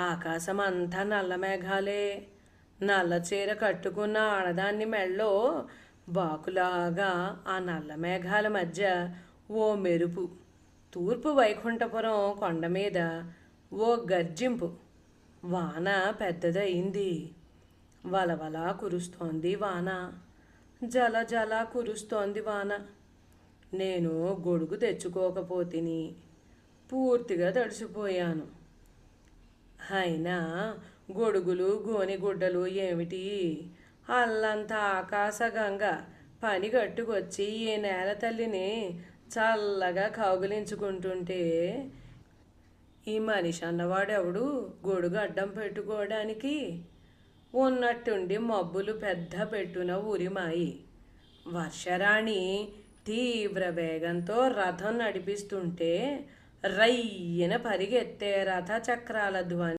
ఆకాశం అంతా నల్ల మేఘాలే. నల్ల చీర కట్టుకున్న ఆడదాన్ని మెళ్ళో బాకులాగా ఆ నల్ల మేఘాల మధ్య ఓ మెరుపు తూర్పు వైకుంఠపురం కొండ మీద ఓ గర్జింపు. వాన పెద్దదయింది. వలవల కురుస్తోంది వాన. జల జల కురుస్తోంది వాన. నేను గొడుగు తెచ్చుకోకపోతిని. పూర్తిగా తడిసిపోయాను. అయినా గొడుగులు గోనిగుడ్డలు ఏమిటి? అల్లంత ఆకాశగంగ పని కట్టుకొచ్చి ఈ నేల తల్లిని చల్లగా కౌగిలించుకుంటుంటే ఈ మనిషి అన్నవాడెవడు? గొడుగు అడ్డం పెట్టుకోవడానికి ఉన్నట్టుండి మబ్బులు పెద్ద పెట్టున ఉరిమాయి వర్షరాణి తీవ్ర వేగంతో రథం నడిపిస్తుంటే రయ్యన పరిగెత్తే రథ చక్రాల ధ్వని